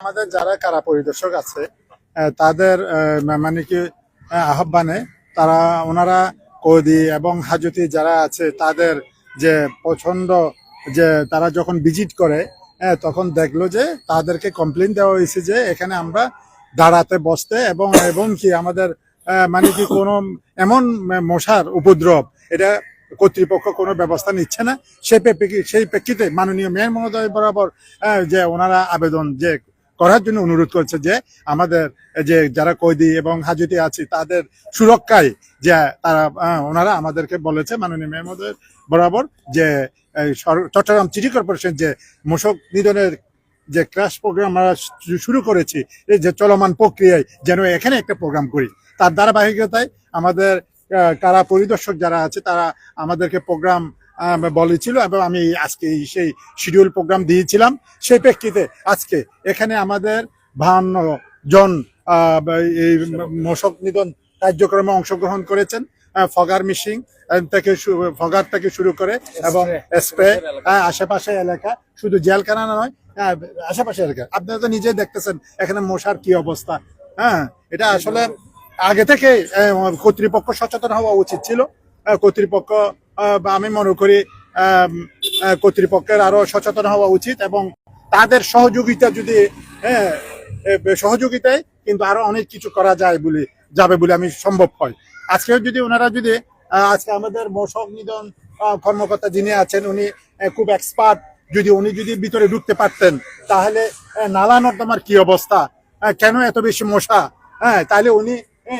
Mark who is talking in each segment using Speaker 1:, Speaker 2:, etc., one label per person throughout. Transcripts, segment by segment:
Speaker 1: আমাদের যারা কারা পরিদর্শক আছে তাদের মানে কি আহ্বানে তারা, ওনারা কৌদি এবং হাজতি যারা আছে, তাদের যে পছন্দ, যে তারা যখন ভিজিট করে তখন দেখল যে তাদেরকে কমপ্লেন দেওয়া হয়েছে যে এখানে আমরা দাঁড়াতে, বসতে এবং এবং কি আমাদের মানে কি কোনো এমন মশার উপদ্রব, এটা কর্তৃপক্ষ কোনো ব্যবস্থা নিচ্ছে না। সে প্রেক্ষি- সেই প্রেক্ষিতে মাননীয় মেয়র মহোদয় বরাবর যে ওনারা আবেদন যে করার জন্য অনুরোধ করছে যে আমাদের যে যারা কয়েদি এবং হাজতে আছে, তাদের সুরক্ষায় যে তারা ওনারা আমাদেরকে বলেছে, মাননীয় মহোদয় বরাবর যে চট্টগ্রাম সিটি কর্পোরেশন যে মশক নিধনের যে ক্রাশ প্রোগ্রাম আমরা শুরু করেছি, এই যে চলমান প্রক্রিয়ায় যেন এখানে একটা প্রোগ্রাম করি। তার ধারাবাহিকতায় আমাদের কারা পরিদর্শক যারা আছে, তারা আমাদেরকে প্রোগ্রাম বলেছিল এবং আমি আজকে সেই শিডিউল প্রোগ্রাম দিয়েছিলাম। সেই প্রেক্ষিতে আজকে এখানে আমাদের বাহান্ন জন এই মশক নিধন কার্যক্রমে অংশগ্রহণ করেছেন ফগার মিশিং থেকে ফগার থেকে শুরু করে এবং স্প্রে আশেপাশে এলাকা। শুধু জেলখানা নয় আশেপাশে এলাকা। আপনারা তো নিজে দেখতেছেন এখানে মশার কি অবস্থা। হ্যাঁ এটা আসলে আগে থেকে কর্তৃপক্ষ সচেতন হওয়া উচিত ছিল। কর্তৃপক্ষ বা আমি মনে করি কর্তৃপক্ষের আরও সচেতন হওয়া উচিত এবং তাদের সহযোগিতা যদি হ্যাঁ সহযোগিতায় কিন্তু আরও অনেক কিছু করা যায় বলে, যাবে বলে আমি সম্ভব হয়। আজকেও যদি ওনারা যদি আজকে আমাদের মশক নিধন কর্মকর্তা যিনি আছেন, উনি খুব এক্সপার্ট যদি উনি যদি ভিতরে ঢুকতে পারতেন, তাহলে নালা নর্দমার কি অবস্থা? কেন এত বেশি মশা? হ্যাঁ তাহলে উনি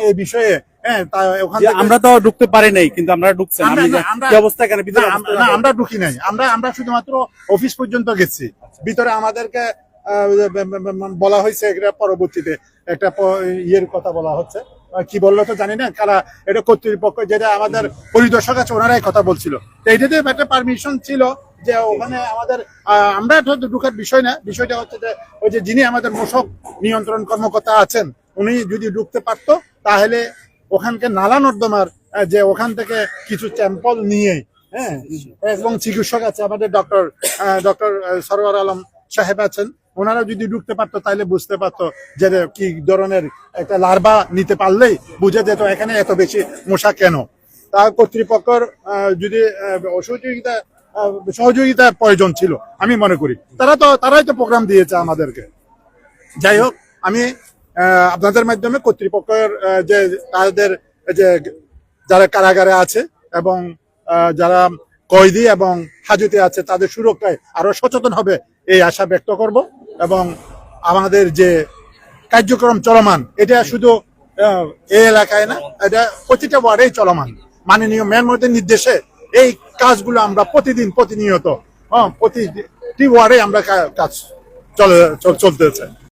Speaker 1: এই বিষয়ে হ্যাঁ
Speaker 2: আমরা তো ঢুকতে পারি নাই কিন্তু আমরা ঢুকছেন। কি অবস্থা এখানে ভিতরে
Speaker 1: না,
Speaker 2: অবস্থা
Speaker 1: আম- না, আমরা ঢুকি নাই। আমরা আমরা শুধুমাত্র অফিস পর্যন্ত গেছি। ভিতরে আমাদেরকে বলা হয়েছে এটা পরবর্তীতে। একটা ইয়ের কথা বলা হচ্ছে। কি বলল তো জানি না। কারা এটা কর্তৃপক্ষ যেটা আমাদের পরিদর্শক আছে ওনারাই কথা বলছিল। তো এটাতে একটা পারমিশন ছিল যে ওখানে আমাদের আমরা তো ঢুকার বিষয় না। বিষয়টা হচ্ছে যে ওই যে যিনি আমাদের মশক নিয়ন্ত্রণ কর্মকর্তা আছেন উনি যদি ঢুকতে পারতো তাহলে ওখানকে নালা নর্দমার যে ওখান থেকে কিছু স্যাম্পল নিয়ে হ্যাঁ এবং চিকিৎসক আছে আমাদের ডক্টর ডক্টর সরওয়ার আলম সাহেব আছেন। ওনারা যদি ঢুকতে পারতো তাহলে বুঝতে পারতো যে কি ধরনের একটা লার্ভা নিতে পারলেই বুঝে যেত এখানে এত বেশি মশা কেন? তা কর্তৃপক্ষের যদি আহ, সহযোগিতা প্রয়োজন ছিল আমি মনে করি। তারা তো তারাই তো প্রোগ্রাম দিয়েছে আমাদেরকে। যাই হোক আমি আপনাদের মাধ্যমে কর্তৃপক্ষের যে তাদের যে যারা কারাগারে আছে এবং যারা কয়েদি এবং হাজতে আছে, তাদের সুরক্ষায় আরও সচেতন হবে এই আশা ব্যক্ত করব এবং আমাদের যে কার্যক্রম চলমান, এটা শুধু এই এলাকায় না, এটা প্রতিটা ওয়ার্ডেই চলমান। মাননীয় মেয়র মধ্যে নির্দেশে এই কাজগুলো আমরা প্রতিদিন প্রতিনিয়ত হ্যাঁ প্রতিটি ওয়ার্ডে আমরা কাজ চল- চলতেছে।